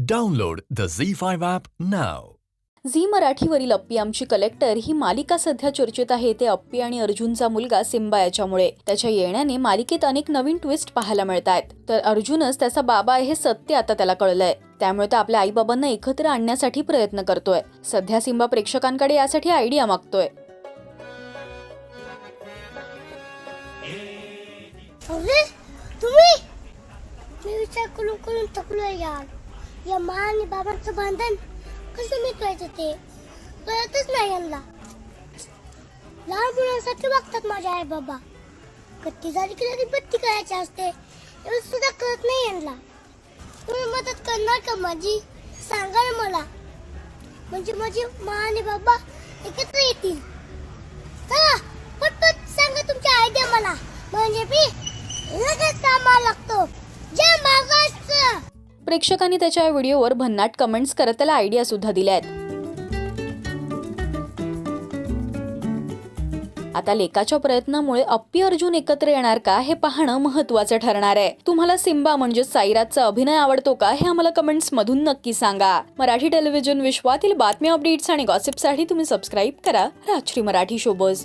Download the Z5 app now. Zee मराठीवरील Appi आमची collector ही मालिका सध्या चर्चेत आहे. ते अप्पी आणि अर्जुनचा मुलगा सिम्बा याच्यामुळे. त्याच्या येण्याने मालिकेत अनेक नवीन ट्विस्ट पाहायला मिळत आहेत तर अर्जुनच त्याचा बाबा आहे हे सत्य आता त्याला कळलंय. त्यामुळे तो आपल्या आईबाबांना एकत्र आणण्यासाठी प्रयत्न करतोय. सध्या सिम्बा प्रेक्षकांकडे यासाठी आयडिया मागतोय. तुम्ही? मी विचार करून करून यार. या मा आणि बाबांचं बंधन कसं मिटवायचं ते? कळतच नाही यांना. लहान मुलांसाठी वागतात माझे आई बाबा. कट्टी झाली की तरी बत्ती करायची असते. एवढं सुद्धा कळत नाही यांना. तुम्ही मदत करणार का माझी? सांगा ना मला. म्हणजे माझी मा आणि बाबा एकत्र येतील. चला पटपट सांगा तुमची आयडिया मला. म्हणजे मी प्रेक्षकांनी त्याच्या या व्हिडिओवर भन्नाट कमेंट्स करत त्याला आयडिया सुद्धा दिल्या आहेत. आता लेकाच्या प्रयत्नामुळे अप्पी अर्जुन एकत्र येणार का हे पाहणं महत्वाचं ठरणार आहे. तुम्हाला सिम्बा म्हणजे साईराजचा अभिनय आवडतो का हे आम्हाला कमेंट्स मधून नक्की सांगा. मराठी टेलिव्हिजन विश्वातील बातम्या अपडेट्स आणि गॉसिपसाठी तुम्ही सबस्क्राईब करा. Rajshri Marathi showbuzz